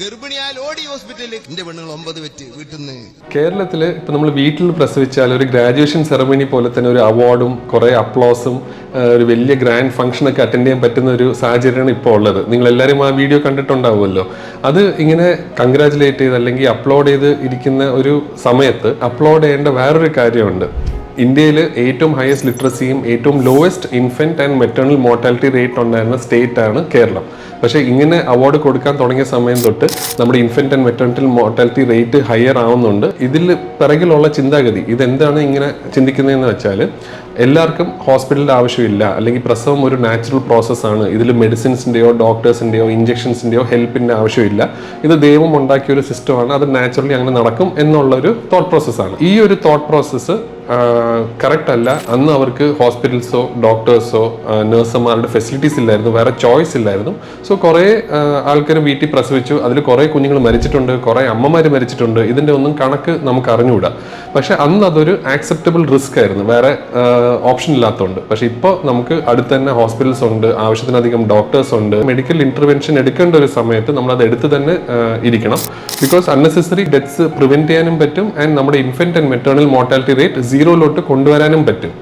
ഗർഭിണിയാൽ ഓടി ഹോസ്പിറ്റലിൽ. എന്റെ പെണ്ണുങ്ങൾ ഒമ്പത് വെറ്റ് വീട്ടിൽ കേരളത്തിൽ ഇപ്പം നമ്മൾ വീട്ടിൽ പ്രസവിച്ചാൽ ഒരു ഗ്രാജുവേഷൻ സെറമണി പോലെ തന്നെ ഒരു അവാർഡും കുറെ അപ്ലോസും ഒരു വലിയ ഗ്രാൻഡ് ഫംഗ്ഷൻ ഒക്കെ അറ്റൻഡ് ചെയ്യാൻ പറ്റുന്ന ഒരു സാഹചര്യമാണ് ഇപ്പോൾ ഉള്ളത്. നിങ്ങൾ എല്ലാവരും ആ വീഡിയോ കണ്ടിട്ടുണ്ടാവുമല്ലോ. അത് ഇങ്ങനെ കൺഗ്രാജുലേറ്റ് ചെയ്ത് അല്ലെങ്കിൽ അപ്ലോഡ് ചെയ്ത് ഇരിക്കുന്ന ഒരു സമയത്ത് അപ്ലോഡ് ചെയ്യേണ്ട വേറൊരു കാര്യമുണ്ട്. ഇന്ത്യയിൽ ഏറ്റവും ഹയസ്റ്റ് ലിറ്ററസിയും ഏറ്റവും lowest infant and maternal mortality rate ഉണ്ടായിരുന്ന സ്റ്റേറ്റ് ആണ് കേരളം. പക്ഷേ ഇങ്ങനെ അവാർഡ് കൊടുക്കാൻ തുടങ്ങിയ സമയം തൊട്ട് നമ്മുടെ infant and maternal mortality rate higher ആവുന്നുണ്ട്. ഇതിൽ പിറകിലുള്ള ചിന്താഗതി ഇതെന്താണ് ഇങ്ങനെ ചിന്തിക്കുന്നതെന്ന് വെച്ചാൽ എല്ലാവർക്കും ഹോസ്പിറ്റലിന്റെ ആവശ്യമില്ല. അല്ലെങ്കിൽ പ്രസവം ഒരു നാച്ചുറൽ പ്രോസസ്സാണ് ഇതിൽ മെഡിസിൻസിന്റെയോ ഡോക്ടേഴ്സിന്റെയോ ഇഞ്ചക്ഷൻസിന്റെയോ ഹെൽപ്പിന്റെ ആവശ്യമില്ല. ഇത് ദൈവം ഉണ്ടാക്കിയ ഒരു സിസ്റ്റമാണ് അത് നാച്ചുറലി അങ്ങനെ നടക്കും എന്നുള്ളൊരു തോട്ട് പ്രോസസ്സാണ് ഈ ഒരു തോട്ട് പ്രോസസ്സ് കറക്റ്റ് അല്ല. അന്ന് അവർക്ക് ഹോസ്പിറ്റൽസോ ഡോക്ടേഴ്സോ നഴ്സുമാരുടെ ഫെസിലിറ്റീസ് ഇല്ലായിരുന്നു. വേറെ ചോയ്സ് ഇല്ലായിരുന്നു. സോ കുറേ ആൾക്കാർ വീട്ടിൽ പ്രസവിച്ചു. അതിൽ കുറേ കുഞ്ഞുങ്ങൾ മരിച്ചിട്ടുണ്ട്. കുറേ അമ്മമാർ മരിച്ചിട്ടുണ്ട്. ഇതിന്റെ ഒന്നും കണക്ക് നമുക്ക് അറിഞ്ഞുകൂടാ പക്ഷെ അന്ന് അതൊരു ആക്സെപ്റ്റബിൾ റിസ്ക് ആയിരുന്നു. വേറെ ഓപ്ഷൻ ഇല്ലാത്തതുകൊണ്ട് പക്ഷെ ഇപ്പോൾ നമുക്ക് അടുത്ത് തന്നെ ഹോസ്പിറ്റൽസ് ഉണ്ട് ആവശ്യത്തിനധികം ഡോക്ടേഴ്സ് ഉണ്ട്. മെഡിക്കൽ ഇന്റർവെൻഷൻ എടുക്കേണ്ട ഒരു സമയത്ത് നമ്മൾ അത് എടുത്ത് തന്നെ ഇരിക്കണം. ബിക്കോസ് അൺനെസസറി ഡെത്ത്സ് പ്രിവെന്റ് ചെയ്യാനും പറ്റും ആൻഡ് നമ്മുടെ infant and maternal mortality rate സീറോയിലോട്ട് കൊണ്ടുവരാനും പറ്റും.